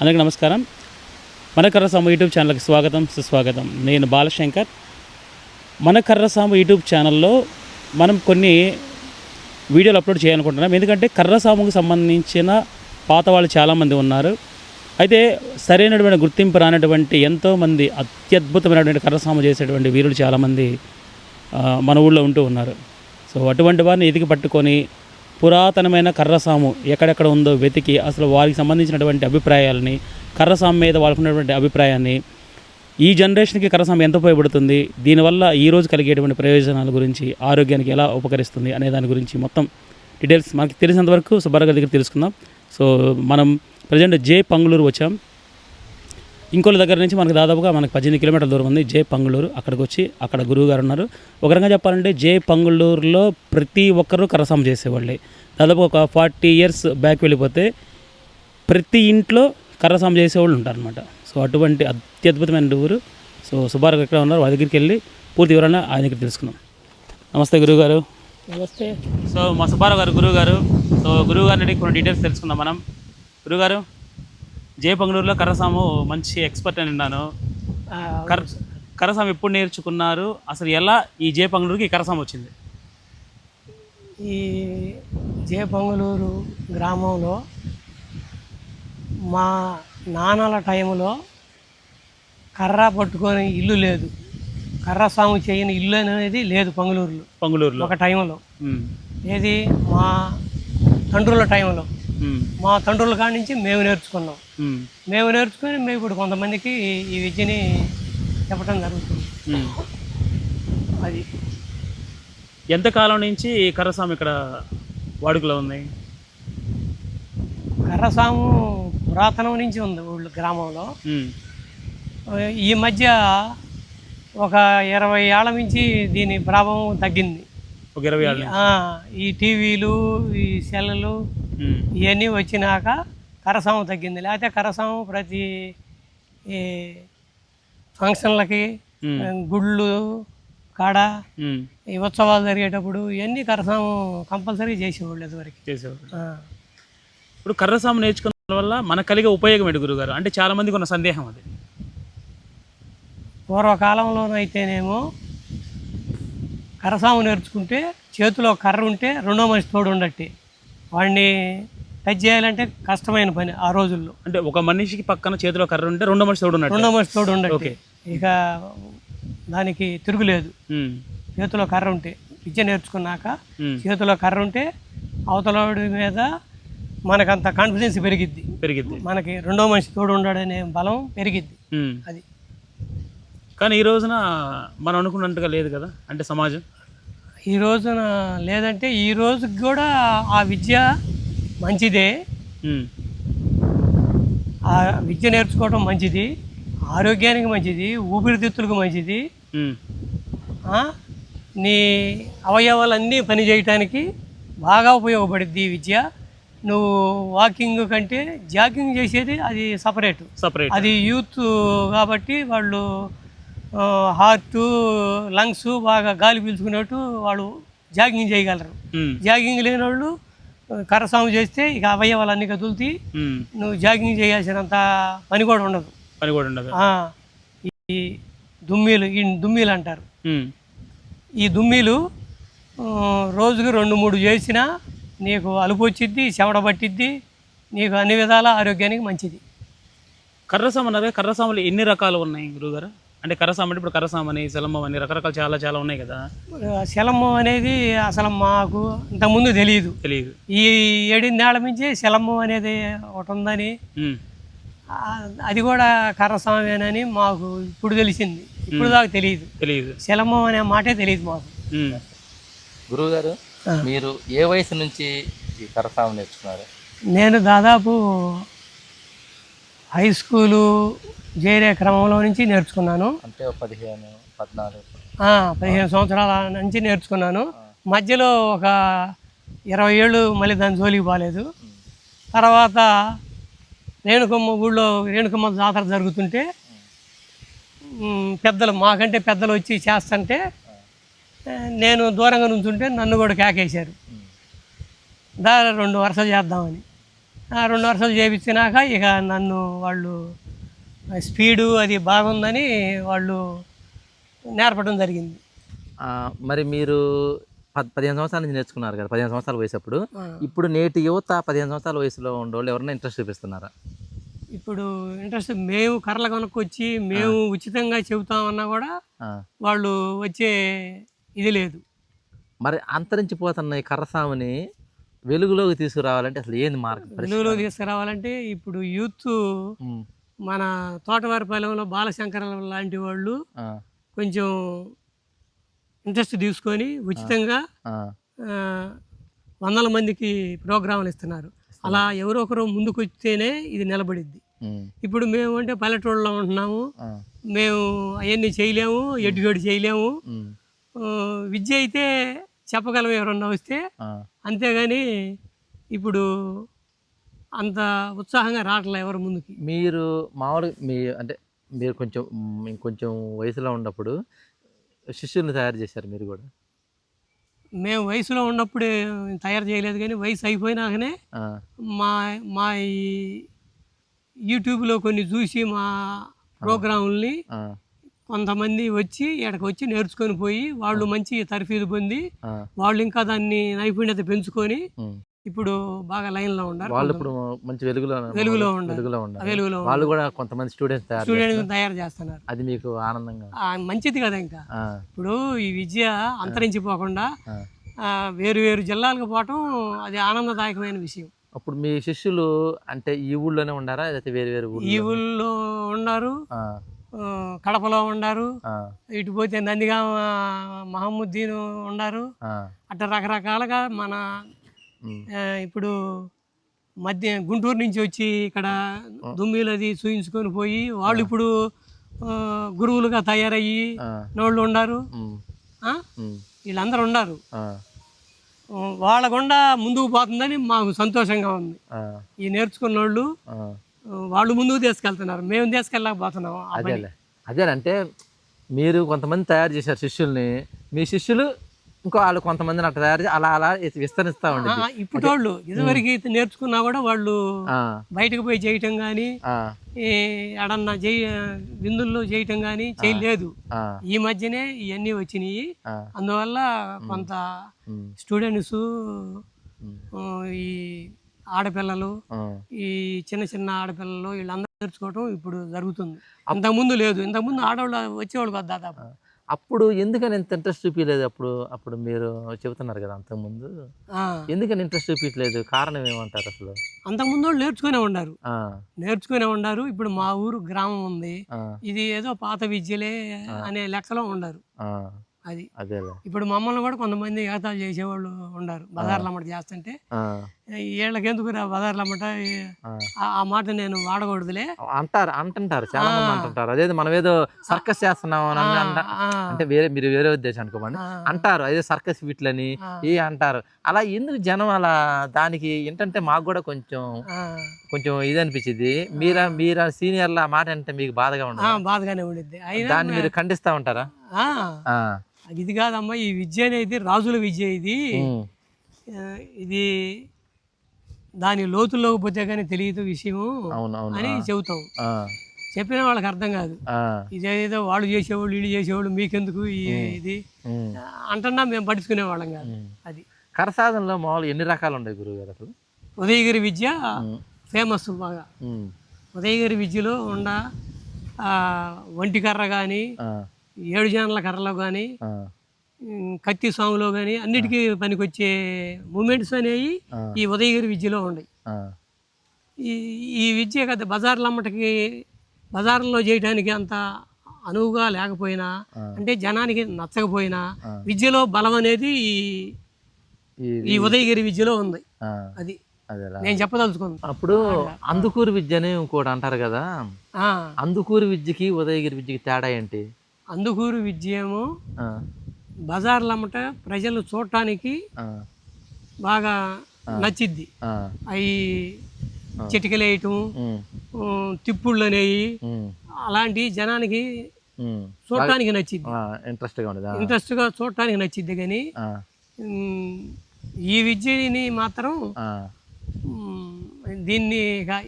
అందరికీ నమస్కారం. మన కర్రసాము యూట్యూబ్ ఛానల్కి స్వాగతం సుస్వాగతం. నేను బాలశంకర్. మన కర్రసాము యూట్యూబ్ ఛానల్లో మనం కొన్ని వీడియోలు అప్లోడ్ చేయాలనుకుంటున్నాం. ఎందుకంటే కర్రసాముకు సంబంధించిన పాత వాళ్ళు చాలామంది ఉన్నారు. అయితే సరైనటువంటి గుర్తింపు రానటువంటి ఎంతోమంది అత్యద్భుతమైనటువంటి కర్రసాము చేసేటువంటి వీరులు చాలామంది మన ఊళ్ళో ఉంటూ ఉన్నారు. సో అటువంటి వారిని ఎదిగి పట్టుకొని పురాతనమైన కర్రసాము ఎక్కడెక్కడ ఉందో వెతికి అసలు వారికి సంబంధించినటువంటి అభిప్రాయాలని కర్రసాము మీద వాళ్ళకు ఉన్నటువంటి అభిప్రాయాన్ని ఈ జనరేషన్కి కర్రసాము ఎంత ఉపయోగపడుతుంది దీనివల్ల ఈ రోజు కలిగేటువంటి ప్రయోజనాల గురించి ఆరోగ్యానికి ఎలా ఉపకరిస్తుంది అనే దాని గురించి మొత్తం డీటెయిల్స్ మనకి తెలిసినంత వరకు సుబ్బారావు గారి దగ్గర తెలుసుకుందాం. సో మనం ప్రజెంట్ జే పంగులూరు వచ్చాం. ఇంకోళ్ళ దగ్గర నుంచి మనకు దాదాపుగా మనకు పద్దెనిమిది కిలోమీటర్ల దూరం ఉంది. జే పంగుళూరు. అక్కడికి వచ్చి అక్కడ గురువు గారు ఉన్నారు. ఒక రకంగా చెప్పాలంటే జే పంగుళూరులో ప్రతి ఒక్కరూ కరసాము చేసేవాళ్ళే. దాదాపు ఒక ఫార్టీ ఇయర్స్ బ్యాక్ వెళ్ళిపోతే ప్రతి ఇంట్లో కర్రసాము చేసేవాళ్ళు ఉంటారనమాట సో అటువంటి అత్యద్భుతమైన ఊరు. సో సుబ్బారావు ఎక్కడ ఉన్నారు? వాళ్ళ దగ్గరికి వెళ్ళి పూర్తి వివరణ ఆయన దగ్గర తెలుసుకుందాం. నమస్తే గురువు గారు. నమస్తే. సో మా సుబ్బారావు గారు గురువు గారు. సో గురువు గారిని కొన్ని డీటెయిల్స్ తెలుసుకుందాం మనం. గురుగారు జే పంగుళూరులో కర్రసాము మంచి ఎక్స్పర్ట్ అని విన్నాను ఆ, కర్ కరసాం ఎప్పుడు నేర్చుకున్నారు? అసలు ఎలా ఈ జే పంగులూరుకి కరసాం వచ్చింది? ఈ జే పొంగలూరు గ్రామంలో మా నాన్నల టైంలో కర్ర పట్టుకొని ఇల్లు లేదు. కర్ర సాము చేయని ఇల్లు అనేది లేదు పొంగలూరులో పంగులూరులో ఒక టైంలో ఏది? మా తండ్రుల టైంలో మా తండ్రుల కాడి నుంచి మేము నేర్చుకున్నాం. మేము. నేర్చుకొని మేము ఇప్పుడు కొంతమందికి ఈ విద్యని చెప్పడం జరుగుతుంది. అది. ఎంతకాలం నుంచి ఈ కర్రసాం ఇక్కడ వాడుకలో ఉంది? కర్రసాము పురాతనం నుంచి ఉంది ఊళ్ళో గ్రామంలో. ఈ మధ్య ఒక ఇరవై ఏళ్ళ నుంచి దీని ప్రభావం తగ్గింది. ఒక ఇరవై ఈ టీవీలు ఈ సెల్లులు ఉమ్, ఇవన్నీ వచ్చినాక కరసాము తగ్గింది. లేకపోతే కరసాము ప్రతి ఈ ఫంక్షన్లకి గుళ్ళు కాడ ఈ ఉత్సవాలు జరిగేటప్పుడు ఇవన్నీ కరసాము కంపల్సరీ చేసేవాళ్ళు ఇదివరకు. చేసేవారు ఆ. ఇప్పుడు కర్రసాము నేర్చుకున్న వల్ల మనకు కలిగే ఉపయోగం ఏంటి గురుగారు? అంటే చాలా మందికి ఉన్న సందేహం అది. పూర్వకాలంలోనైతేనేమో కరసాము నేర్చుకుంటే చేతిలో కర్ర ఉంటే రెండో మనిషి తోడు ఉండట్టి వాడిని టచ్ చేయాలంటే కష్టమైన పని ఆ రోజుల్లో. అంటే ఒక మనిషికి పక్కన చేతిలో కర్ర ఉంటే రెండో మనిషి తోడు రెండో మనిషి తోడు ఓకే. ఇక దానికి తిరుగులేదు. చేతిలో కర్ర ఉంటే విద్య నేర్చుకున్నాక చేతిలో కర్ర ఉంటే అవతలవాడి మీద మనకంత కాన్ఫిడెన్స్ పెరిగిద్ది. పెరిగిద్ది. మనకి రెండో మనిషి తోడు ఉండడనే బలం పెరిగిద్ది. అది. కానీ ఈ రోజున మనం అనుకున్నట్టుగా లేదు కదా? అంటే సమాజం? ఈ రోజున లేదంటే ఈ రోజుకి కూడా ఆ విద్య మంచిదే. ఆ విద్య నేర్చుకోవడం మంచిది. ఆరోగ్యానికి మంచిది. ఊపిరితిత్తులకు మంచిది. నీ అవయవాలన్నీ పనిచేయటానికి బాగా ఉపయోగపడుద్ది ఈ విద్య. నువ్వు వాకింగ్ కంటే జాగింగ్ చేసేది అది సపరేట్. సపరేట్. అది యూత్ కాబట్టి వాళ్ళు హార్ట్ లంగ్స్ బాగా గాలి పీల్చుకునేట్టు వాళ్ళు జాగింగ్ చేయగలరు. జాగింగ్ లేని వాళ్ళు కరసాము చేస్తే ఇక అవయవాలన్నీ కదులుతాయి ఉమ్, నువ్వు జాగింగ్ చేయాల్సినంత పని కూడా ఉండదు. పని కూడా ఉండదు. ఈ దుమ్మీలు ఈ దుమ్మీలు అంటారు. ఈ దుమ్మీలు రోజుకి రెండు మూడు చేసినా నీకు అలుపు వచ్చిద్ది చెమట పట్టిద్ది నీకు అన్ని విధాల ఆరోగ్యానికి మంచిది. కర్రసామ అన్నారు కర్రసామలు ఎన్ని రకాలు ఉన్నాయి గురుగారు అంటే అంటే ఇప్పుడు కర్రసామ అని సెలమ్మం అని రకరకాల చాలా చాలా ఉన్నాయి కదా. ఆ, శలము అనేది అసలు మాకు ఇంతకుముందు తెలియదు తెలియదు ఈ ఏడిందేళ్ళ నుంచి శలము అనేది ఒకటి ఉందని అది కూడా కర్రస్వామేనని మాకు ఇప్పుడు తెలిసింది. ఇప్పుడు దాకా తెలియదు తెలియదు శలము అనే మాటే తెలియదు మాకు. గురువుగారు. మీరు ఏ వయసు నుంచి ఈ కరసాము నేర్చుకున్నారు? నేను దాదాపు హై స్కూలు చేరే క్రమంలో నుంచి నేర్చుకున్నాను. అంటే పదిహేను పద్నాలుగు. పదిహేను సంవత్సరాల నుంచి నేర్చుకున్నాను. మధ్యలో ఒక ఇరవై ఏళ్ళు మళ్ళీ దాని జోలికి పోలేదు తర్వాత రేణుకమ్మ ఊళ్ళో రేణుకమ్మ జాతర జరుగుతుంటే పెద్దలు మాకంటే పెద్దలు వచ్చి చేస్తుంటే నేను దూరంగా నుంచుంటే నన్ను కూడా కేకేశారు. దా రెండు వరుస చేద్దామని. రెండు వరుసలు చేయించినాక ఇక నన్ను వాళ్ళు స్పీడు అది బాగుందని వాళ్ళు నేర్పడం జరిగింది. మరి మీరు పద్ పదిహేను సంవత్సరాల నుంచి నేర్చుకున్నారు కదా పదిహేను సంవత్సరాల వయసు అప్పుడు. ఇప్పుడు నేటి యువత పదిహేను సంవత్సరాల వయసులో ఉండేవాళ్ళు ఎవరైనా ఇంట్రెస్ట్ చూపిస్తున్నారా? ఇప్పుడు ఇంట్రెస్ట్ మేము కర్రలు కొనుక్కొచ్చి మేము ఉచితంగా చెబుతామన్నా కూడా. వాళ్ళు వచ్చే ఇది లేదు. మరి అంతరించిపోతున్న ఈ కర్రసాముని వెలుగులోకి తీసుకురావాలంటే అసలు ఏంది మార్గం వెలుగులో తీసుకురావాలంటే ఇప్పుడు యూత్ మన తోటవారిపాలెంలో బాలశంకర లాంటి వాళ్ళు కొంచెం ఇంట్రెస్ట్ తీసుకొని ఉచితంగా వందల మందికి ప్రోగ్రాంలు ఇస్తున్నారు. అలా ఎవరో ఒకరు ముందుకు వస్తేనే ఇది నిలబడిద్ది. ఇప్పుడు మేము అంటే పల్లెటూళ్ళలో ఉంటున్నాము. మేము అవన్నీ చేయలేము ఎడ్డుగడ్డు చేయలేము. విద్య అయితే చెప్పగలం ఎవరన్నా వస్తే? అంతేగాని ఇప్పుడు అంత ఉత్సాహంగా రావట్లే ఎవరు ముందుకి. మీరు మామూలుగా మీ అంటే మీరు కొంచెం ఇంకొంచెం వయసులో ఉన్నప్పుడు శిష్యుల్ని తయారు చేశారు మీరు కూడా? మేము వయసులో ఉన్నప్పుడే తయారు చేయలేదు కానీ వయసు అయిపోయినాకనే మా మా ఈ యూట్యూబ్లో కొన్ని చూసి మా ప్రోగ్రాముల్ని కొంతమంది వచ్చి ఇక్కడికి వచ్చి నేర్చుకొని పోయి వాళ్ళు మంచి తర్ఫీదు పొంది వాళ్ళు ఇంకా దాన్ని నైపుణ్యత పెంచుకొని. ఇప్పుడు బాగా లైన్లో ఉన్నారు. వాళ్ళు ఇప్పుడు మంచి వెలుగులో వెలుగులో ఉన్నారు. వెలుగులో ఉన్నారు. వెలుగులో వాళ్ళు కూడా కొంతమంది స్టూడెంట్స్ తయారు స్టూడెంట్స్ తయారు చేస్తున్నారు. అది మీకు ఆనందంగా? మంచిది కదా ఇంకా. ఇప్పుడు ఈ విద్య అంతరించిపోకుండా వేరు వేరు జిల్లాలకు పోవటం అది ఆనందదాయకమైన విషయం. అప్పుడు మీ శిష్యులు అంటే ఈ ఊళ్ళోనే ఉండారా? లేకపోతే వేరు వేరు ఈ ఊళ్ళో ఉన్నారు. కడపలో ఉన్నారు ఆ, ఇటు పోతే నందిగామ మహమ్మద్దీన్ ఉన్నారు ఆ, అట్లా రకరకాలుగా మన ఇప్పుడు మధ్య గుంటూరు నుంచి వచ్చి ఇక్కడ దుమ్మిలు అది చూయించుకొని పోయి వాళ్ళు ఇప్పుడు గురువులుగా తయారయ్యి నోళ్ళు? ఉమ్, వీళ్ళందరూ ఉన్నారు ఆ, ఆ, వాళ్ళ గుండా ముందుకు పోతుందని మాకు సంతోషంగా ఉంది. ఈ నేర్చుకున్న వాళ్ళు వాళ్ళు ముందుకు తీసుకెళ్తున్నారు. మేము తీసుకెళ్ళకపోతున్నాం. అదేలే అదేనంటే మీరు కొంతమంది తయారు చేశారు శిష్యుల్ని. మీ శిష్యులు ఇంకో వాళ్ళు కొంతమందిని అట్లా తయారు చేసి అలా అలా విస్తరిస్తూ ఆ, ఉండేది ఇప్పుడు వాళ్ళు ఇదివరకు నేర్చుకున్నా కూడా వాళ్ళు బయటకు పోయి చేయటం కానీ ఆ, ఎడన్నా చేయ విందుల్లో చేయటం కానీ చేయలేదు. ఈ మధ్యనే ఇవన్నీ వచ్చినాయి. అందువల్ల కొంత స్టూడెంట్స్ ఈ ఆడపిల్లలు. ఈ చిన్న చిన్న ఆడపిల్లలు వీళ్ళందరూ నేర్చుకోవటం ఇప్పుడు జరుగుతుంది. ఇంతకుముందు లేదు. ఇంతకుముందు ఆడవాళ్ళు వచ్చేవాళ్ళు కదా దాదాపు. అప్పుడు ఎందుకని ఇంత ఇంట్రెస్ట్ చూపించలేదు అప్పుడు? అప్పుడు మీరు చెబుతున్నారు కదా అంతకుముందు. ఎందుకని ఇంట్రెస్ట్ చూపించలేదు కారణం ఏమంటారు అసలు? అంతకుముందు వాళ్ళు నేర్చుకునే ఉన్నారు నేర్చుకునే ఉన్నారు ఇప్పుడు మా ఊరు గ్రామం ఉంది. ఇది ఏదో పాత విద్యలే అనే లెక్కలో ఉండరు. అది. ఇప్పుడు మమ్మల్ని కూడా కొంతమంది ఏతాలు చేసేవాళ్ళు ఉన్నారు బజార్లు అమ్మట చేస్తుంటే వీళ్ళకెందుకు బజార్లు అమ్మట? ఆ. మాట నేను వాడకూడదులే. అంటారు అంటుంటారు. చాలా మంది అంటుంటారు. అదే మనం ఏదో సర్కస్ చేస్తున్నాం అని అంట వేరే మీరు వేరే ఉద్దేశం అనుకోమండి ఆ, అంటారు అదే సర్కస్ వీట్లని. ఏ అంటారు. అలా ఎందుకు జనం అలా దానికి ఏంటంటే మాకు కూడా కొంచెం కొంచెం ఇది అనిపించింది. మీరా మీరా సీనియర్ల మాట అంటే మీకు బాధగా ఉండదు? బాధగానే ఉండిద్ది. దాన్ని మీరు ఖండిస్తా ఉంటారా? ఇది కాదమ్మా ఈ విద్య అనేది రాజుల విద్య ఇది. ఇది దాని లోతుల్లోకి పోతే కానీ తెలియదు విషయం అవును అవును. అని చెబుతాం. చెప్పిన వాళ్ళకి అర్థం కాదు. ఇదేదో వాళ్ళు చేసేవాళ్ళు వీళ్ళు చేసేవాళ్ళు మీకెందుకు ఇది? అంటున్నా మేము పట్టించుకునే వాళ్ళం కాదు. అది. కరసాధనలో మామూలు ఎన్ని రకాలు ఉన్నాయి గురువు గారు అసలు? ఉదయగిరి విద్య ఫేమస్ బాగా. ఉదయగిరి విద్యలో ఉండ ఆ, వంటి కర్ర కానీ ఏడు జానల కర్రలో కానీ కత్తి సాంగులో కానీ అన్నిటికీ పనికొచ్చే మూమెంట్స్ అనేవి. ఈ ఉదయగిరి విద్యలో ఉన్నాయి ఆ, ఈ ఈ విద్య కదా బజార్ల అమ్మటికి బజార్లో చేయడానికి అంత అనువుగా లేకపోయినా. అంటే జనానికి నచ్చకపోయినా. విద్యలో బలం అనేది ఈ ఈ- ఉదయగిరి విద్యలో ఉంది. ఆ, అది నేను చెప్పదలుచుకుంది. అప్పుడు అందుకూరు విద్య అని ఇంకోటి అంటారు కదా ఆ, అందుకూరు విద్యకి ఉదయగిరి విద్యకి తేడా ఏంటి? అందుకూరు విద్య ఏమో ఆ, బజార్ల అమ్మట ప్రజలు చూడటానికి బాగా నచ్చిద్ది. అవి చిటికలేయటం తిప్పుళ్ళు అనేవి అలాంటి జనానికి. చూడటానికి నచ్చిద్ది. ఆ, ఇంట్రెస్ట్గా ఉండదు? ఆ, ఇంట్రెస్ట్గా చూడటానికి నచ్చిద్ది కానీ ఈ విద్యని మాత్రం దీన్ని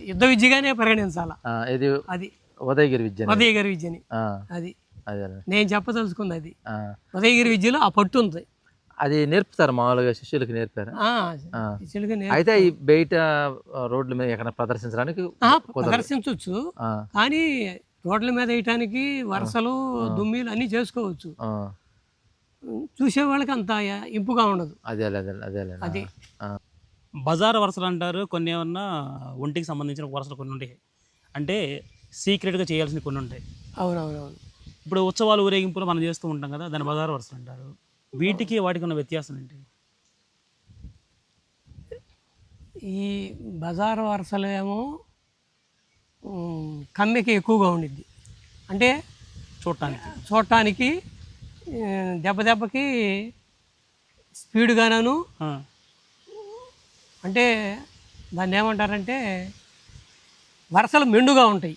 యుద్ధ విద్యగానే పరిగణించాల. అది. ఉదయగిరి విద్య ఉదయగిరి విద్యని. అదే. నేను చెప్పదలుచుకుంది అది. ఉదయగిరి విద్యలో ఆ పట్టు ఉంది. అది నేర్పుతారు మామూలుగా శిష్యులకి నేర్పారు? అయితే ఈ బయట రోడ్ల మీద ఎక్కడ ప్రదర్శించడానికి ప్రదర్శించవచ్చు. కానీ రోడ్ల మీద వేయటానికి వరుసలు దుమ్మిలు అన్నీ చేసుకోవచ్చు. చూసే వాళ్ళకి అంత ఇంపుగా ఉండదు. అదే అదే అదే అదే అదే. అది. ఆ, బజార్ వరుసలు అంటారు కొన్ని ఏమన్నా ఒంటికి సంబంధించిన వరుసలు కొన్ని ఉంటాయి. అంటే సీక్రెట్గా చేయాల్సిన కొన్ని ఉంటాయి. అవునవునవును. ఇప్పుడు ఉత్సవాలు ఊరేగింపులు మనం చేస్తూ ఉంటాం కదా దాన్ని బజార్ వరుసలు అంటారు. వీటికి వాటికి ఉన్న వ్యత్యాసం ఏంటి? ఈ బజారు వరుసలు ఏమో ఉమ్, కమ్మెకి ఎక్కువగా ఉండిద్ది. అంటే చూడటానికి. చూడటానికి దెబ్బ దెబ్బకి స్పీడ్గాను అంటే దాన్ని ఏమంటారంటే వరుసలు మెండుగా ఉంటాయి.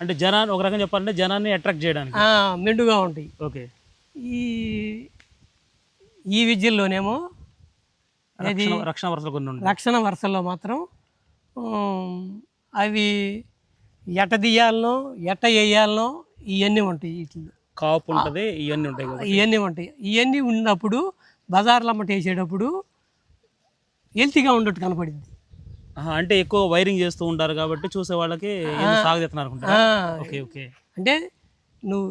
అంటే జనాన్ని ఒక రకం చెప్పాలంటే జనాన్ని అట్రాక్ట్ చేయడానికి. మెండుగా ఉంటాయి. ఓకే. ఈ ఈ విద్యల్లోనేమో రక్షణ వరుసలు కొన్ని రక్షణ వరుసల్లో మాత్రం అవి ఎట్ట తీయాలనో ఎట్ట వేయాలనో ఇవన్నీ ఉంటాయి వీటిలో కాపు ఉంటుంది ఇవన్నీ ఉంటాయి ఇవన్నీ ఉంటాయి. ఇవన్నీ ఉన్నప్పుడు బజార్లో అమ్మట వేసేటప్పుడు హెల్తీగా ఉన్నట్టు కనపడింది. అంటే ఎక్కువ వైరింగ్ చేస్తూ ఉంటారు కాబట్టి చూసే వాళ్ళకి ఏదో సాగదీస్తున్నారు అనుకుంటా ఓకే ఓకే. అంటే నువ్వు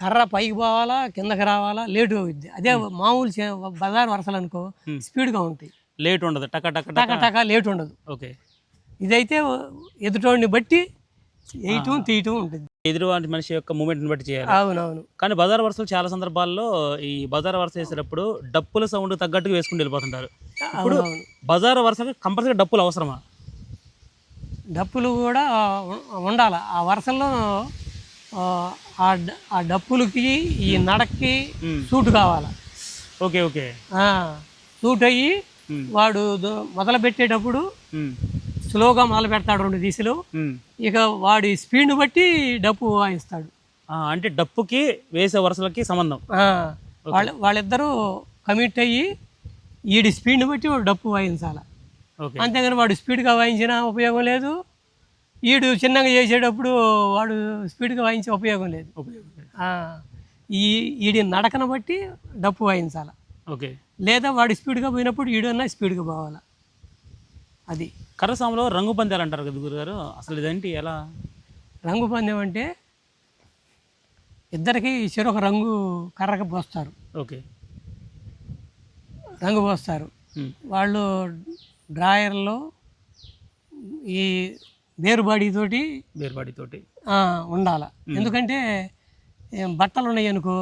కర్ర పైకి పోవాలా కిందకి రావాలా? లేటు అవుద్ది. అదే మామూలు చే- బజార్ వరుసలు అనుకో స్పీడ్గా ఉంటాయి. లేట్ ఉండదు. టక టక టక టకా. టకా లేట్ ఉండదు. ఓకే. ఇదైతే ఎదుటోడిని బట్టి వేయటం తీయటం ఉంటుంది. ఎదురు వాటి మనిషి యొక్క మూమెంట్ని బట్టి చేయాలి. అవునవును. కానీ బజార్ వరుసలు చాలా సందర్భాల్లో ఈ బజార్ వరుస వేసేటప్పుడు డప్పుల సౌండ్ తగ్గట్టుగా వేసుకుని వెళ్ళిపోతుంటారు. ఇప్పుడు బజార్ వరుసకి కంపల్సరీ డప్పులు అవసరమా? డప్పులు కూడా ఉండాలి. ఆ వరుసల్లో ఆ, డప్పులకి ఈ నడక్కి. సూట్ కావాలి. Okay okay. సూట్ అయ్యి. వాడు మొదలు పెట్టేటప్పుడు స్లోగా మొదలు పెడతాడు రెండు దిశలు. ఇక వాడి స్పీడ్ని బట్టి డప్పు వాయిస్తాడు. అంటే డప్పుకి వేసే వరుసలకి సంబంధం. వాళ్ళ వాళ్ళిద్దరూ కమిట్ అయ్యి వీడి స్పీడ్ని బట్టి వాడు డప్పు వాయించాలి. ఓకే. అంతేగాని వాడు స్పీడ్గా వాయించినా ఉపయోగం లేదు. వీడు చిన్నగా చేసేటప్పుడు వాడు స్పీడ్గా వాయించే ఉపయోగం లేదు. ఈ వీడి నడకను బట్టి డప్పు వాయించాలి. ఓకే. లేదా వాడు స్పీడ్గా పోయినప్పుడు వీడన్నా స్పీడ్గా పోవాలి. అది. కర్రసాములో రంగు పందాలు అంటారు కదా గురుగారు. అసలు ఇదేంటి ఎలా? రంగు పందెం అంటే ఇద్దరికి చెరొక రంగు కర్రకు పోస్తారు. ఓకే. రంగు పోస్తారు. వాళ్ళు డ్రాయర్లో ఈ బేరుబాడి తోటి బేర్బాడితోటి ఆ, ఉండాల. ఎందుకంటే బట్టలు ఉన్నాయి అనుకో.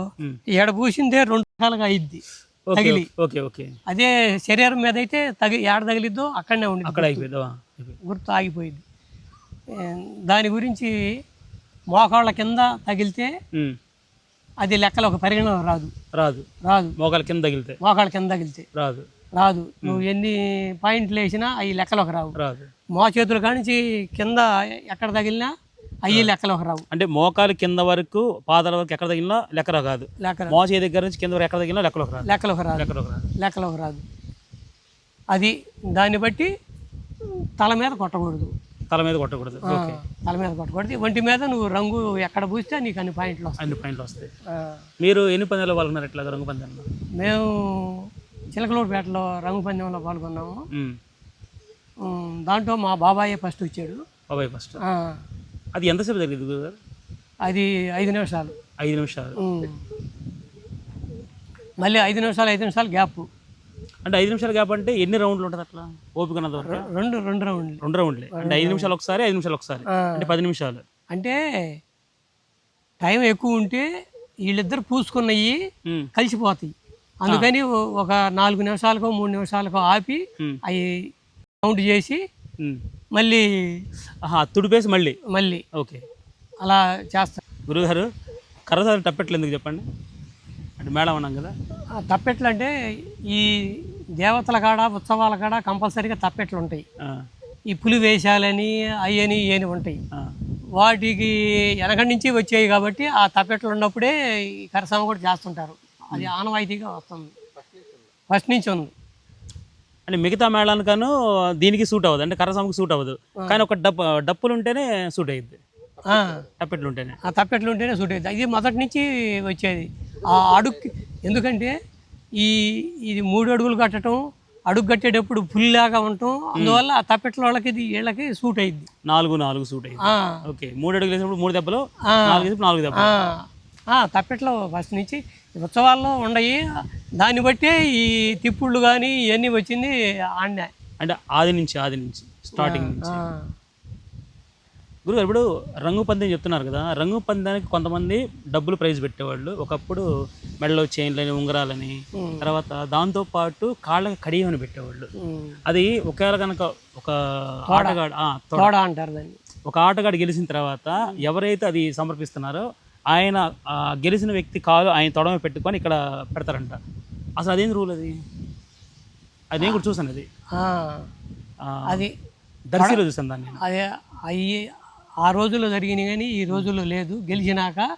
ఎడ పూసిందే రెండు రకాలుగా అయింది ఓకే తగిలి. ఓకే ఓకే అదే శరీరం మీద అయితే తగి ఏడ తగిలిద్దో అక్కడనే ఉండి అక్కడ అయిపోయిందా. గుర్తు ఆగిపోయింది. దాని గురించి మోకాళ్ళ కింద తగిలితే అది లెక్కలో ఒక పరిగణన రాదు. రాదు. రాదు. మోకాల కింద తగిలితే. మోకాళ్ళ కింద తగిలితే. రాదు. రాదు. నువ్వు ఎన్ని పాయింట్లు వేసినా అవి లెక్కలోకి రావు. రాదు. మో చేతుల కానించి కింద ఎక్కడ తగిలినా అవి లెక్కలోకి రావు. అంటే మోకాలు కింద వరకు పాదాల వరకు ఎక్కడ తగిలినా లెక్కలో కాదు. లెక్క మోచే దగ్గర నుంచి కింద వరకు ఎక్కడ తగిలినా లెక్కలోకి రాదు. లెక్కలోకి రాదు. లెక్కలోకి రాదు. లెక్కలోకి రాదు. అది దాన్ని బట్టి తల మీద కొట్టకూడదు. తల మీద కొట్టకూడదు. తల మీద కొట్టకూడదు. ఒంటి మీద నువ్వు రంగు ఎక్కడ పూస్తే నీకు అన్ని పాయింట్లు వస్తాయి. అన్ని పాయింట్లు వస్తాయి. మీరు ఎన్ని పందాలు పాల్గొన్నారు ఇట్లా రంగు పందాలు? మేము చిలకలూరుపేటలో రంగు పందెంలో పాల్గొన్నాము. దాంట్లో మా బాబాయే ఫస్ట్ వచ్చాడు. బాబాయ్ ఫస్ట్. అది ఎంతసేపు జరిగింది గురుగారు? అది ఐదు నిమిషాలు. ఐదు నిమిషాలు. మళ్ళీ ఐదు నిమిషాలు ఐదు నిమిషాలు గ్యాప్. అంటే ఐదు నిమిషాలు గ్యాప్ అంటే ఎన్ని రౌండ్లు ఉంటుంది అట్లా? ఓపిక రెండు రెండు రౌండ్లు. రెండు రౌండ్లే. అంటే ఐదు నిమిషాలు ఒకసారి ఐదు నిమిషాలు ఒకసారి. అంటే పది నిమిషాలు. అంటే టైం ఎక్కువ ఉంటే వీళ్ళిద్దరు పూసుకున్నవి కలిసిపోతాయి. అందుకని ఒక నాలుగు నిమిషాలకో మూడు నిమిషాలకో ఆపి అవి కౌంట్ చేసి. మళ్ళీ తుడిపేసి మళ్ళీ? మళ్ళీ. ఓకే. అలా చేస్తారు గురుగారు కర్రసారి టప్పెట్లు ఎందుకు చెప్పండి? అంటే మేడం అన్నాం కదా. తప్పెట్లు అంటే ఈ దేవతల కాడ ఉత్సవాల కాడ కంపల్సరీగా తప్పెట్లు ఉంటాయి. ఈ పులి వేషాలని అయ్యని ఇయని ఉంటాయి. వాటికి వెనకటి నుంచి వచ్చాయి కాబట్టి ఆ తప్పెట్లు ఉన్నప్పుడే ఈ కరసామ కూడా చేస్తుంటారు. అది ఆనవాయితీగా వస్తుంది. ఫస్ట్ నుంచి ఉంది. అంటే మిగతా మేళానికను దీనికి సూట్ అవ్వదు. అంటే కర్రసాముకి సూట్ అవ్వదు. కానీ ఒక డప్పు డప్పులు ఉంటేనే సూట్ అయ్యిద్ది ఆ, టప్పెట్లు ఉంటేనే ఆ తప్పెట్లు ఉంటేనే సూట్ అవుతుంది ఇది మొదటి నుంచి వచ్చేది. ఆ అడుగు ఎందుకంటే ఈ ఇది మూడు అడుగులు కట్టడం అడుగు కట్టేటప్పుడు పుల్లాగా ఉండటం అందువల్ల ఆ తప్పెట్ల వాళ్ళకి ఇది వీళ్ళకి సూట్ అయ్యిద్ది నాలుగు నాలుగు సూట్ అయ్యింది ఆ, ఓకే మూడు అడుగులు వేసినప్పుడు మూడు దెబ్బలు. నాలుగు నాలుగు దెబ్బలు. తప్పెట్లో ఫస్ట్ నుంచి ఉత్సవాల్లో ఉండయి. దాన్ని బట్టే ఈ తిప్పుళ్ళు కానీ ఇవన్నీ వచ్చింది ఆడినా. అంటే ఆది నుంచి ఆది నుంచి స్టార్టింగ్ నుంచి. గురుగారు ఇప్పుడు రంగు పందెం చెప్తున్నారు కదా రంగు పందానికి కొంతమంది డబ్బులు ప్రైజ్ పెట్టేవాళ్ళు. ఒకప్పుడు మెడలో చైన్లని ఉంగరాలని తర్వాత దాంతో పాటు కాళ్ళకి కడియమని పెట్టేవాళ్ళు. అది ఒకవేళ కనుక ఒక ఆటగాడు. తోడ అంటారు దాన్ని. ఒక ఆటగాడు గెలిచిన తర్వాత ఎవరైతే అది సమర్పిస్తున్నారో ఆయన గెలిచిన వ్యక్తి కాలు ఆయన తొడమ పెట్టుకొని ఇక్కడ పెడతారంట. అసలు అదేం రూల్ అది? అది నేను కూడా చూసాను అది. అది దర్శిలో చూసాను దాన్ని నేను. అదే అయ్యి ఆ రోజుల్లో జరిగినాయి కానీ ఈ రోజుల్లో లేదు. గెలిచినాక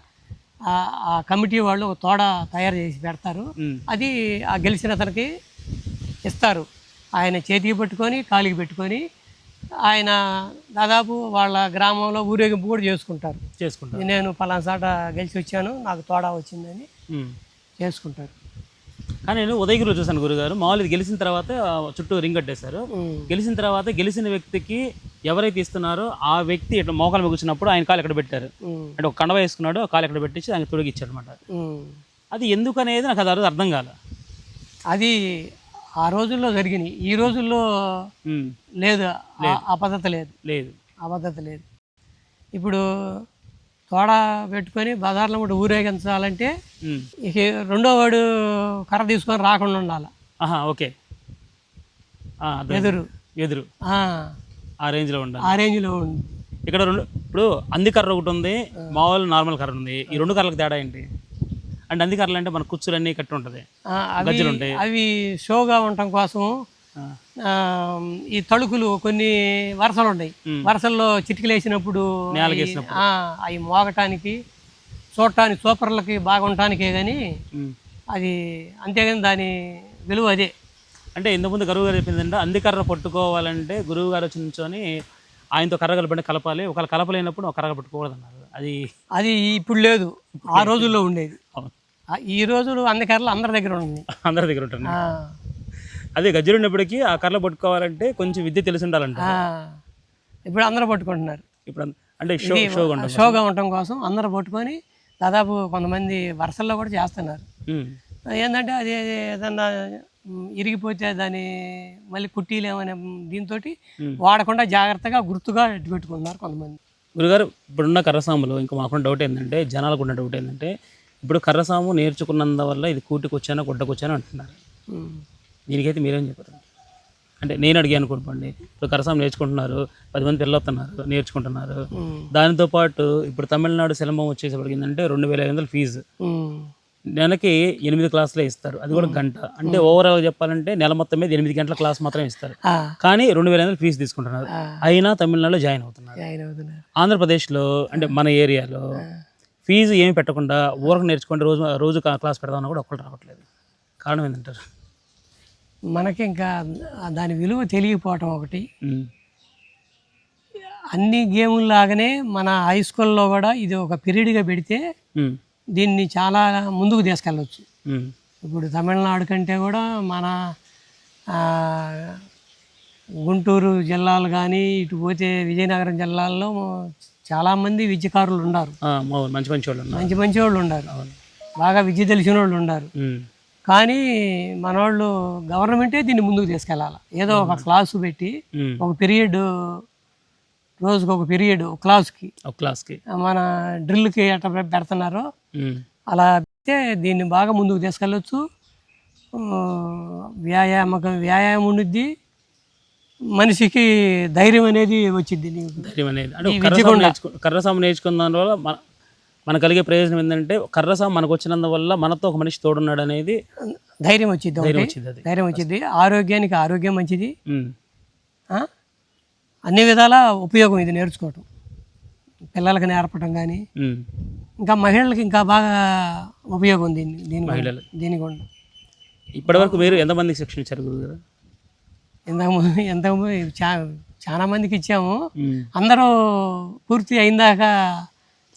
ఆ- కమిటీ వాళ్ళు ఒక తోడ తయారు చేసి పెడతారు. అది ఆ గెలిచిన అతనికి ఇస్తారు. ఆయన చేతికి పెట్టుకొని కాలికి పెట్టుకొని ఆయన దాదాపు వాళ్ళ గ్రామంలో ఊరేగింపు కూడా చేసుకుంటారు చేసుకుంటారు నేను పలానా చాట గెలిచి వచ్చాను నాకు తోడా వచ్చిందని. చేసుకుంటారు కానీ నేను ఉదయగిరిలో చూసాను గురుగారు మామూలు గెలిచిన తర్వాత చుట్టూ రింగ్ కట్టేశారు. గెలిచిన తర్వాత గెలిచిన వ్యక్తికి ఎవరైతే ఇస్తున్నారో ఆ వ్యక్తి ఇట్లా మోకాలు కూర్చున్నప్పుడు ఆయన కాలు ఎక్కడ పెట్టారు. అంటే ఒక కండవ వేసుకున్నాడు కాలు ఎక్కడ పెట్టించి ఆయన తొడిగిచ్చారు అనమాట. అది ఎందుకు అనేది నాకు అది అర్థం కాల అది ఆ రోజుల్లో జరిగినాయి. ఈ రోజుల్లో లేదు. ఆ- పద్ధతి లేదు. లేదు. ఆ పద్ధతి లేదు. ఇప్పుడు తోడ పెట్టుకొని బజార్లో కూడా ఊరేగించాలంటే. ఇక రెండో వాడు కర్ర తీసుకొని రాకుండా ఉండాలి. ఓకే. ఎదురు. ఎదురు. ఆ, ఆ రేంజ్లో ఉండాలి. ఆ రేంజ్లో ఉంది ఇక్కడ రెండు ఇప్పుడు అంది కర్ర ఒకటి ఉంది మామూలు నార్మల్ కర్ర ఉంది. ఈ రెండు కర్రలకు తేడా ఏంటి? అంటే అంది కర్రలు అంటే మన కుచ్చులు అన్నీ కట్టి ఉంటుంది. గజ్జలు ఉంటాయి. అవి షోగా ఉండటం కోసం ఈ తళుకులు కొన్ని వరసలు ఉన్నాయి. వరసల్లో చిటికలు వేసినప్పుడు నేలకు అవి- మోగటానికి చూడటానికి సూపర్లకి బాగుంటానికే కానీ. అది అంతేగాని దాని విలువ అదే. అంటే ఇంతకుముందు గురువు గారు చెప్పిందంటే అంది కర్ర పట్టుకోవాలంటే గురువు గారు వచ్చి నుంచొని ఆయనతో కర్ర కలపండి కలపాలి. ఒకవేళ కలపలేనప్పుడు ఒక కర్ర పట్టుకోకూడదు అన్నారు అది అది ఇప్పుడు లేదు. ఆ రోజుల్లో ఉండేది. అవును. ఈ రోజులు అన్ని కర్రలు అందరి దగ్గర ఉంది అందరి దగ్గర ఉంటుంది అదే గజ్జలు ఉన్నప్పటికీ ఆ కర్రలు పట్టుకోవాలంటే కొంచెం విద్య తెలిసి ఉండాలంట ఇప్పుడు అందరూ పట్టుకుంటున్నారు. ఇప్పుడు అంటే షో షో ఉండదు షోగా ఉండటం కోసం అందరూ పట్టుకొని దాదాపు కొంతమంది వరుసల్లో కూడా చేస్తున్నారు. ఏంటంటే అది ఏదన్నా ఇరిగిపోతే దాన్ని మళ్ళీ కుట్టీలేమనే దీంతో వాడకుండా జాగ్రత్తగా గుర్తుగా పెట్టుకుంటున్నారు కొంతమంది. గురుగారు ఇప్పుడున్న కర్రసాములో ఇంకా మాకున్న డౌట్ ఏంటంటే జనాలకు ఉన్న డౌట్ ఏంటంటే ఇప్పుడు కర్రసాము నేర్చుకున్నందువల్ల ఇది కూటికి వచ్చానో గుడ్డకు వచ్చానో అంటున్నారు. దీనికైతే మీరేం చెప్పారు? అంటే నేను అడిగాను అనుకోండి ఇప్పుడు కరసాం నేర్చుకుంటున్నారు పది మంది పిల్లలు వస్తున్నారు నేర్చుకుంటున్నారు. దానితో పాటు ఇప్పుడు తమిళనాడు సిలబం వచ్చేసరికి ఏంటంటే రెండు వేల ఐదు వందల ఫీజు. నెలకి ఎనిమిది క్లాసులే ఇస్తారు. అది కూడా గంట. అంటే ఓవరాల్ చెప్పాలంటే నెల మొత్తం మీద ఎనిమిది గంటల క్లాస్ మాత్రమే ఇస్తారు. కానీ రెండు వేల ఐదు ఫీజు తీసుకుంటున్నారు. అయినా తమిళనాడులో జాయిన్ అవుతున్నారు. ఆంధ్రప్రదేశ్లో అంటే మన ఏరియాలో ఫీజు ఏమి పెట్టకుండా ఊరకు నేర్చుకుంటే రోజు రోజు క్లాస్ పెడదామన్నా కూడా ఒక్కరు రావట్లేదు కారణం ఏంటంటారు మనకి ఇంకా దాని విలువ తెలియకపోవటం ఒకటి. అన్ని గేముల్లాగానే మన హై స్కూల్లో కూడా ఇది ఒక పీరియడ్గా పెడితే. దీన్ని చాలా ముందుకు తీసుకెళ్ళవచ్చు. ఇప్పుడు తమిళనాడు కంటే కూడా మన గుంటూరు జిల్లాలు కానీ ఇటు పోతే విజయనగరం జిల్లాల్లో చాలామంది విద్యకారులు ఉన్నారు. మంచి మంచి వాళ్ళు మంచి మంచి వాళ్ళు ఉన్నారు. బాగా విద్య తెలిసిన వాళ్ళు ఉన్నారు. కానీ మనోళ్ళు గవర్నమెంటే దీన్ని ముందుకు తీసుకెళ్ళాలి. ఏదో ఒక క్లాసు పెట్టి. ఒక పీరియడ్ రోజుకి ఒక పీరియడ్ ఒక క్లాస్కి ఒక క్లాస్కి. మన డ్రిల్కి ఎట్లా పెడుతున్నారో. అలా పెడితే దీన్ని బాగా ముందుకు తీసుకెళ్ళొచ్చు. ఆ, వ్యాయామకం వ్యాయామం ఉండిద్ది. మనిషికి ధైర్యం అనేది వచ్చిద్ది నీకు? ధైర్యం అనేది. అంటే కర్రసాము నేర్చుకు కర్రసాము నేర్చుకున్న దానివల్ల మన మనకు కలిగే ప్రయోజనం ఏంటంటే కర్రసాము మనకు వచ్చినందువల్ల మనతో ఒక మనిషి తోడున్నాడు అనేది ధైర్యం వచ్చిద్ది ధైర్యం వచ్చింది అది. ధైర్యం వచ్చిద్ది ఆరోగ్యానికి ఆరోగ్యం మంచిది? అన్ని విధాల ఉపయోగం ఇది నేర్చుకోవటం. పిల్లలకి నేర్పటం కానీ. ఇంకా మహిళలకు ఇంకా బాగా ఉపయోగం దీన్ని దీని మహిళలు దీనికి ఉండ ఇప్పటివరకు మీరు ఎంతమందికి శిక్షణ ఇచ్చారు గురుగారు ఇంతకు ముందు ఇంతకు ముందు చా చాలా మందికి ఇచ్చాము. అందరూ పూర్తి అయిందాక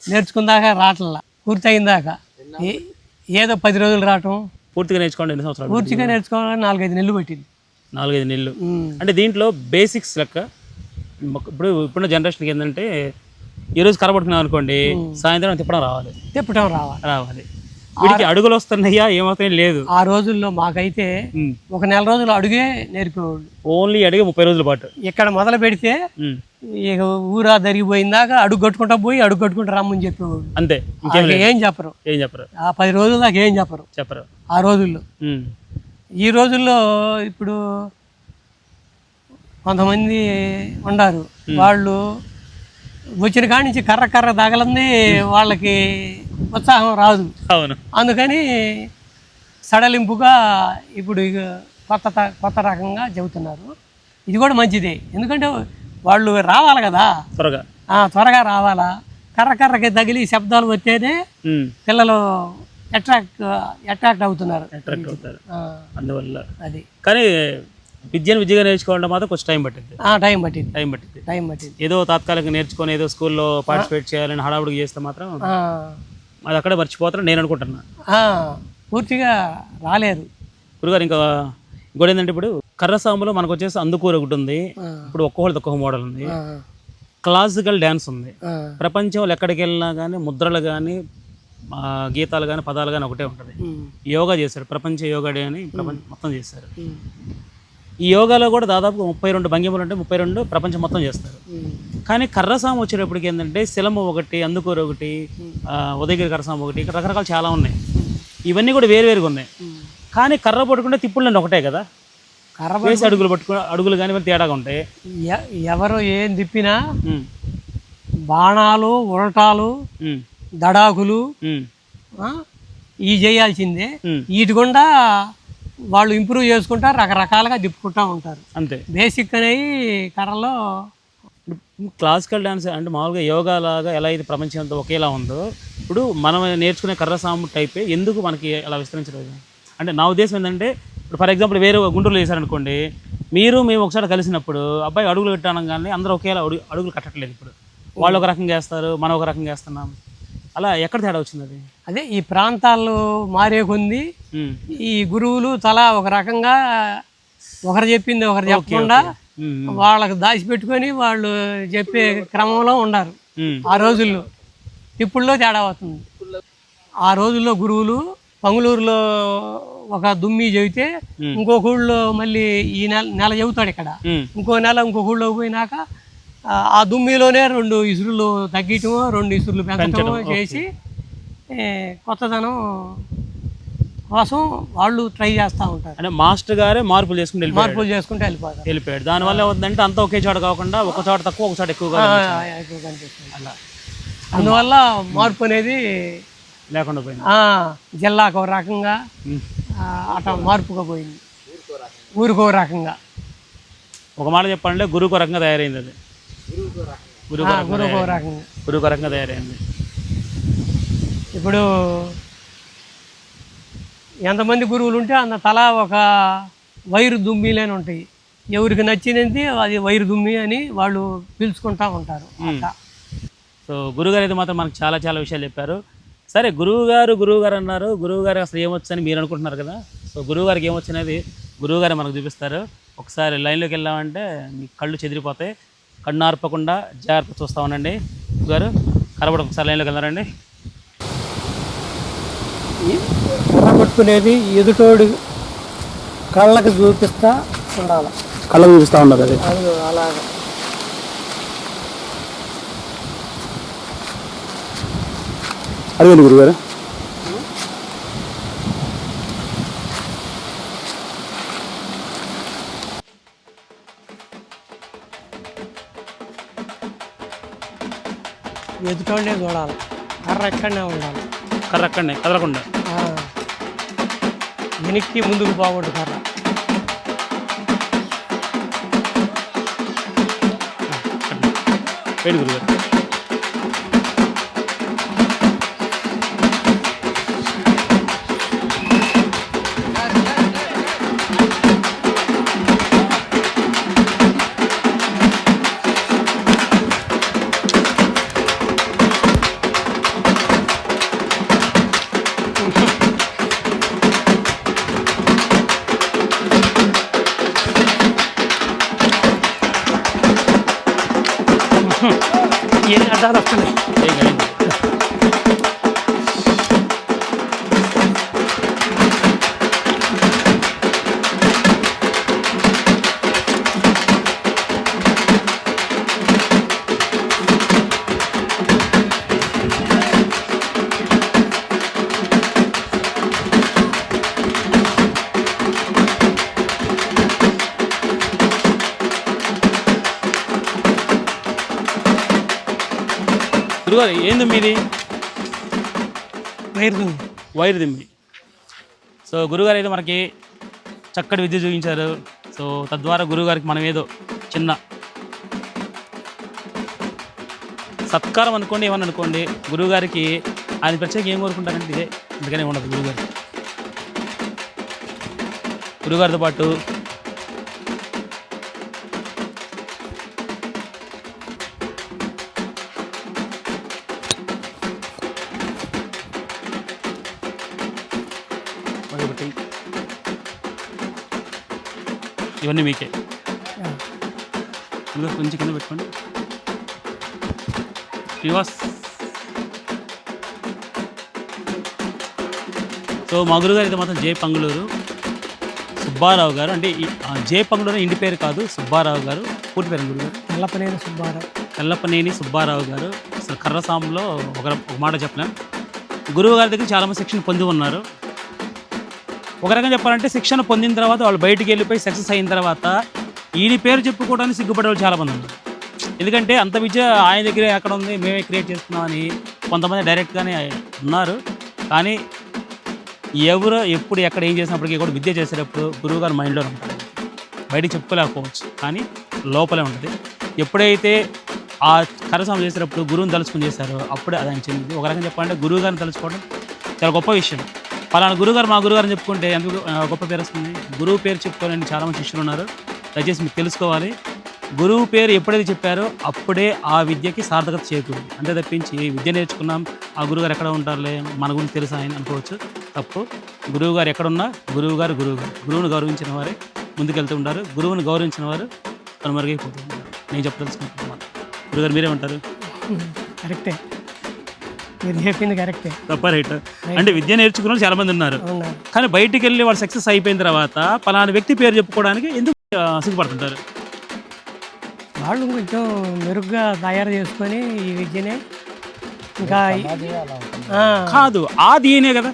నేర్చుకుందాక రావట్లా పూర్తి అయిందాక ఏదో పది రోజులు రావటం. పూర్తిగా నేర్చుకోండి ఎన్ని సంవత్సరాలు పూర్తిగా నేర్చుకోవాలని నాలుగైదు నెలలు పట్టింది. నాలుగైదు నెలలు. అంటే దీంట్లో బేసిక్స్ లెక్క ఇప్పుడు ఇప్పుడున్న జనరేషన్కి ఏంటంటే ఈరోజు కరపడుకున్నాం అనుకోండి సాయంత్రం తిప్పడం రావాలి. తిప్పటం రావాలి. రావాలి. వీడికి అడుగులు వస్తున్నాయా ఏమవుతాయి లేదు. ఆ రోజుల్లో మాకైతే. ఒక నెల రోజులు అడుగే నేర్పేవాళ్ళు ఓన్లీ అడిగే ముప్పై రోజుల పాటు. ఇక్కడ మొదలు పెడితే. ఇక ఊరా జరిగిపోయిందాక అడుగు కట్టుకుంటా పోయి అడుగు కట్టుకుంటా రమ్మని చెప్పేవాళ్ళు అంతే ఏం చెప్పరు. ఏం చెప్పరు. ఆ పది రోజుల దాకా ఏం చెప్పరు. చెప్పరు. ఆ రోజుల్లో. ఈ రోజుల్లో ఇప్పుడు కొంతమంది ఉండారు. వాళ్ళు వచ్చిన కాడి నుంచి కర్ర కర్ర తగలంది వాళ్ళకి ఉత్సాహం రాదు. అవును. అందుకని సడలింపుగా ఇప్పుడు కొత్త కొత్త రకంగా చెబుతున్నారు. ఇది కూడా మంచిదే. ఎందుకంటే వాళ్ళు రావాలి కదా. త్వరగా. త్వరగా రావాలా. కర్ర కర్రకి తగిలి శబ్దాలు వచ్చేనే ఉమ్. పిల్లలు అట్రాక్ట్ అట్రాక్ట్ అవుతున్నారు. అట్రాక్ట్ అవుతారు. అందువల్ల. అది. కానీ విద్యను విద్యగా నేర్చుకోవడం మాత్రం కొంచెం టైం పట్టింది ఆ, టైం పట్టింది టైం పట్టింది టైం పట్టింది ఏదో తాత్కాలికంగా నేర్చుకొని ఏదో స్కూల్లో పార్టిసిపేట్ చేయాలని హడావుడికి చేస్తే మాత్రం అది అక్కడే మర్చిపోతారని నేను అనుకుంటున్నా. ఆ, పూర్తిగా రాలేరు. గురుగారు ఇంకా ఇంకోటి ఏంటంటే ఇప్పుడు కర్రసాములో మనకు వచ్చేసి అందుకూర ఒకటి ఉంది. ఇప్పుడు ఒక్కొక్కటి ఒక్కొక్క మోడల్ ఉంది. క్లాసికల్ డ్యాన్స్ ఉంది. ప్రపంచంలో ఎక్కడికి వెళ్ళినా కానీ ముద్రలు కానీ గీతాలు కానీ పదాలు కానీ ఒకటే ఉంటుంది. యోగా చేశారు. ప్రపంచ యోగా డే అని ప్రపంచం మొత్తం చేశారు. ఈ యోగాలో కూడా దాదాపు ముప్పై రెండు భంగిమలు అంటే ముప్పై రెండు ప్రపంచం మొత్తం చేస్తారు. కానీ కర్రసాము వచ్చేటప్పటికి ఏంటంటే శిలము ఒకటి అందుకూర ఒకటి ఉదయగిరి కర్రసాము ఒకటి ఇక్కడ రకరకాలు చాలా ఉన్నాయి. ఇవన్నీ కూడా వేరువేరుగా ఉన్నాయి. కానీ కర్ర పట్టుకుంటే తిప్పుళ్ళు ఒకటే కదా. కర్ర వేసి అడుగులు పట్టుకుని అడుగులు కానీ తేడాగా ఉంటాయి. ఎవరు ఏం తిప్పినా బాణాలు ఉరటాలు దడాకులు ఇవి చేయాల్సిందే. వీటి గుండా వాళ్ళు ఇంప్రూవ్ చేసుకుంటా రకరకాలుగా తిప్పుకుంటా ఉంటారు. అంతే. బేసిక్ అనేవి కర్రలో క్లాసికల్ డ్యాన్స్ అంటే మామూలుగా యోగా లాగా ఎలా అయితే ప్రపంచం అంతా ఒకేలా ఉందో ఇప్పుడు మనం నేర్చుకునే కర్రసాము టైపే ఎందుకు మనకి అలా విస్తరించలేదు అంటే నా ఉద్దేశం ఏంటంటే ఇప్పుడు ఫర్ ఎగ్జాంపుల్ వేరే గుంటూరులో చేశారనుకోండి మీరు మేము ఒకసారి కలిసినప్పుడు అబ్బాయి అడుగులు కట్టాను కానీ అందరూ ఒకేలా అడుగు అడుగులు కట్టట్లేదు ఇప్పుడు. వాళ్ళు ఒక రకంగా వేస్తారు మనం ఒక రకంగా వేస్తున్నాం అలా ఎక్కడ తేడా వచ్చింది అది ఈ ప్రాంతాలు మారే కొంది ఈ గురువులు తలా ఒక రకంగా ఒకరు చెప్పింది ఒకరు చెప్పకుండా వాళ్ళకి దాచిపెట్టుకొని వాళ్ళు చెప్పే క్రమంలో ఉండారు ఉమ్, ఆ రోజుల్లో. ఇప్పుడులో తేడా అవుతుంది. ఆ రోజుల్లో గురువులు పంగులూరులో ఒక దుమ్మి చెబితే ఇంకొక ఊళ్ళో మళ్ళీ ఈ నెల నెల చెబుతాడు ఇక్కడ. ఇంకో నెల ఇంకొక ఊళ్ళోకి పోయినాక ఆ, దుమ్మిలోనే రెండు ఇసురులు తగ్గించమో రెండు ఇసురులు పెంచడమో చేసి కొత్తదనం కోసం వాళ్ళు ట్రై చేస్తూ ఉంటారు. అంటే మాస్టర్ గారే మార్పులు వెళ్ళిపోయాడు. మార్పులు చేసుకుంటూ వెళ్ళిపోతారు. వెళ్ళిపోయాడు. దానివల్ల ఏమవుతుందంటే అంతా ఒకే చోట కాకుండా ఒక చోట తక్కువ ఒక చోట ఎక్కువగా. ఎక్కువ కనిపిస్తుంది. అలా. అందువల్ల మార్పు అనేది లేకుండా పోయింది. జిల్లాకు ఒక రకంగా ఉమ్. ఆ, అట మార్పుగా పోయింది. ఊరికో రకంగా. ఒక మాట చెప్పాలంటే గురువుకు రకంగా తయారైంది అది. తయారైంది. ఇప్పుడు ఎంతమంది గురువులు ఉంటే అంత తలా ఒక వైరు దుమ్మిలేని ఉంటాయి. ఎవరికి నచ్చినది అది వైరు దుమ్మి అని వాళ్ళు పిలుచుకుంటా ఉంటారు. సో గురువుగారు అయితే మాత్రం మనకు చాలా చాలా విషయాలు చెప్పారు. సరే గురువు గారు గురువు గారు అన్నారు. గురువు గారు అసలు ఏమొచ్చని మీరు అనుకుంటున్నారు కదా? సో గురువు గారికి ఏమొచ్చినది గురువు గారే మనకు చూపిస్తారు. ఒకసారి లైన్లోకి వెళ్ళామంటే మీ కళ్ళు చెదిరిపోతాయి. కన్ను ఆర్పకుండా జాగ్రత్త చూస్తూ ఉండండి. గారు కరబడి ఒకసారి లైన్లోకి వెళ్తారండి కర్ర పట్టుకునేది ఎదుటోడు కళ్ళకి చూపిస్తా ఉండాలి. కళ్ళ చూపిస్తూ ఉండదు అది. అది అలాగా. అడిగండి గురుగారు. ఎదుటోళ్ళే చూడాలి కర్ర ఎక్కడనే ఉండాలి. కర్ర అక్కడనే కదలకుండా. ఆ. వెనక్కి ముందుకు పోకూడదు కర్ర. వేడి గురుగారు. ये नहीं रखते नहीं గురుగారు ఏంది మీది? వైర్ వైర్ దిమ్మి సో గురుగారు అయితే మనకి చక్కటి విద్య చూపించారు. సో తద్వారా గురుగారికి మనం ఏదో చిన్న సత్కారం అనుకోండి ఏమని అనుకోండి గురువుగారికి ఆయన ప్రత్యేక ఏం కోరుకుంటారంటే ఇదే. అందుకనే ఉండదు గురుగారు. గురుగారితో పాటు ఇవన్నీ మీకే. కొంచెం కింద పెట్టుకోండి. శ్రీవాస్ సో మా గురుగారు అయితే మాత్రం జే పంగులూరు. సుబ్బారావు గారు. అంటే జే పంగులూరు ఇంటి పేరు కాదు సుబ్బారావు గారు. పూర్తి పేరు గురుగారు? తెల్లపనేని సుబ్బారావు. తెల్లపనేని సుబ్బారావు గారు. అసలు కర్రసాంలో ఒక ఒక మాట చెప్పలేం. గురువు గారి దగ్గర చాలామంది శిక్షణ పొంది ఉన్నారు. ఒక రకంగా చెప్పాలంటే శిక్షణ పొందిన తర్వాత వాళ్ళు బయటికి వెళ్ళిపోయి సక్సెస్ అయిన తర్వాత ఈయన పేరు చెప్పుకోవడానికి సిగ్గుపడేవాళ్ళు చాలామంది ఉన్నారు. ఎందుకంటే అంత విద్య ఆయన దగ్గర ఎక్కడ ఉంది మేమే క్రియేట్ చేస్తున్నామని కొంతమంది డైరెక్ట్గానే ఉన్నారు. కానీ ఎవరు ఎప్పుడు ఎక్కడ ఏం చేసినప్పటికీ కూడా విద్య చేసేటప్పుడు గురువు గారు మైండ్లో ఉంటారు. బయటికి చెప్పుకోలేకపోవచ్చు కానీ లోపలే ఉంటుంది. ఎప్పుడైతే ఆ కరసం చేసేటప్పుడు గురువుని తలుచుకుని చేశారో అప్పుడే అది ఆయన చెందింది. ఒక రకంగా చెప్పాలంటే గురువు గారిని తలుచుకోవడం చాలా గొప్ప విషయం. పలానా గురుగారు మా గురుగారు అని చెప్పుకుంటే ఎంత గొప్ప పేరు వస్తుంది? గురువు పేరు చెప్పుకోవాలని చాలామంది శిష్యులు ఉన్నారు. దయచేసి మీకు తెలుసుకోవాలి. గురువు పేరు ఎప్పుడైతే చెప్పారో అప్పుడే ఆ విద్యకి సార్థకత చేకూరింది అంతే తప్పించి విద్య నేర్చుకున్నాం ఆ గురుగారు ఎక్కడ ఉంటారులే మన గురించి తెలుసా అని అనుకోవచ్చు. తప్పు. గురువు గారు ఎక్కడున్నా గురువు గారు గురువు గారు గురువుని గౌరవించిన వారే ముందుకెళ్తూ ఉంటారు. గురువుని గౌరవించిన వారు కనుమరుగైపోతూ ఉంటారు. నేను చెప్పదలుచుకుంటున్నాను గురుగారు మీరేమంటారు? కరెక్టే. మీరు చెప్పింది కరెక్టే. తప్ప రైట్. అంటే విద్య నేర్చుకున్న చాలా మంది ఉన్నారు. కానీ బయటికి వెళ్ళి వాళ్ళు సక్సెస్ అయిపోయిన తర్వాత పలానా వ్యక్తి పేరు చెప్పుకోవడానికి ఎందుకు సిగ్గుపడుతుంటారు? వాళ్ళు కొంచెం మెరుగ్గా తయారు చేసుకొని ఈ విద్యనే ఇంకా కాదు ఆది ఈయనే కదా.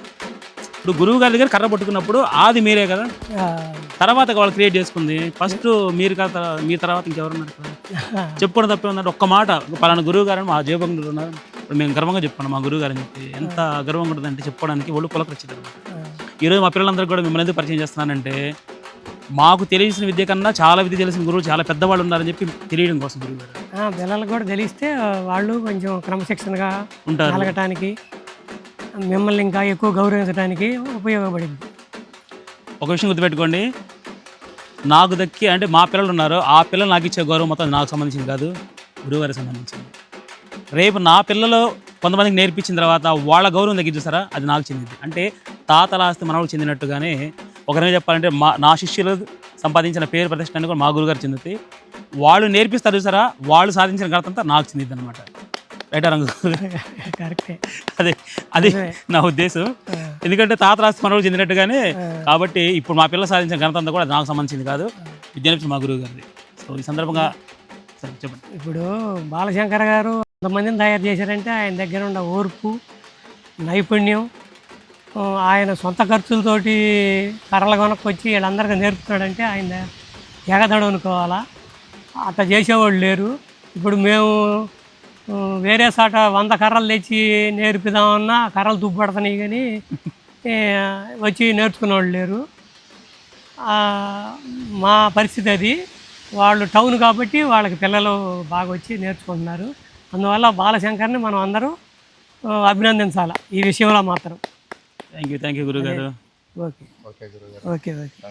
ఇప్పుడు గురువు గారి దగ్గర కర్ర పట్టుకున్నప్పుడు ఆది మీరే కదా. ఆ, తర్వాత వాళ్ళు క్రియేట్ చేసుకుంది. ఫస్ట్ మీరు కదా మీ తర్వాత ఇంకెవరున్నారు చెప్పుకోవడం తప్పే ఉందంటే ఒక్క మాట పలానా గురువు గారు మా జయభంగులు ఉన్నారు. ఇప్పుడు మేము గర్వంగా చెప్పుకున్నాం మా గురువు గారు చెప్పి. ఎంత గర్వంగా ఉంటుందంటే చెప్పుకోవడానికి ఒళ్ళు పులకరించారు ఈరోజు మా పిల్లలందరూ కూడా మిమ్మల్ని ఎందుకు పరిచయం చేస్తున్నానంటే మాకు తెలిసిన విద్య కన్నా చాలా విద్య తెలిసిన గురువులు చాలా పెద్దవాళ్ళు ఉన్నారని చెప్పి తెలియడం కోసం గురువు గారు. ఆ, పిల్లలకు కూడా తెలిస్తే వాళ్ళు కొంచెం క్రమశిక్షణగా ఉంటారు. కలగటానికి మిమ్మల్ని ఇంకా ఎక్కువ గౌరవించడానికి ఉపయోగపడింది. ఒక విషయం గుర్తుపెట్టుకోండి. నాకు దక్కి అంటే మా పిల్లలు ఉన్నారు. ఆ పిల్లలు నాకు ఇచ్చే గౌరవం మొత్తం నాకు సంబంధించింది కాదు. గురువుగారికి సంబంధించింది. రేపు నా పిల్లలు కొంతమందికి నేర్పించిన తర్వాత వాళ్ళ గౌరవం దగ్గర చూసారా అది నాకు చెందింది. అంటే తాతల ఆస్తి మనవకు చెందినట్టుగానే ఒకరిని చెప్పాలంటే మా నా శిష్యులు సంపాదించిన పేరు ప్రతిష్ట అన్ని కూడా మా గురుగారు చెందుతాయి వాళ్ళు నేర్పిస్తారు చూసారా? వాళ్ళు సాధించిన ఘనత అంతా నాకు చెందింది అనమాట రైటా రంగు? కరెక్టే. అదే అది నా ఉద్దేశం. ఎందుకంటే తాత రాసి మనవలు చెందినట్టుగానే కాబట్టి ఇప్పుడు మా పిల్లలు సాధించిన ఘనత అంతా కూడా నాకు సంబంధించింది కాదు. విద్య నేర్పించిన మా గురువు గారిది సో ఈ సందర్భంగా చెప్పండి ఇప్పుడు బాలశంకర్ గారు కొంతమందిని తయారు చేశారంటే ఆయన దగ్గర ఉన్న ఓర్పు నైపుణ్యం ఆయన సొంత ఖర్చులతోటి కర్రలు కొనుక్కొచ్చి వీళ్ళందరికీ నేర్పుతున్నాడంటే ఆయన ఎగదడు అనుకోవాలా? అట్లా చేసేవాళ్ళు లేరు. ఇప్పుడు మేము వేరే చోట వంద కర్రలు తెచ్చి నేర్పుదామన్నా కర్రలు దుబ్బడుతున్నాయి కానీ వచ్చి నేర్చుకునేవాళ్ళు లేరు. మా పరిస్థితి అది. వాళ్ళు టౌన్ కాబట్టి వాళ్ళకి పిల్లలు బాగా వచ్చి నేర్చుకుంటున్నారు. అందువల్ల బాలశంకర్ని మనం అందరూ అభినందించాలి. ఈ విషయంలో మాత్రం. థ్యాంక్ యూ థ్యాంక్ యూ గురువు గారు ఓకే ఓకే ఓకే.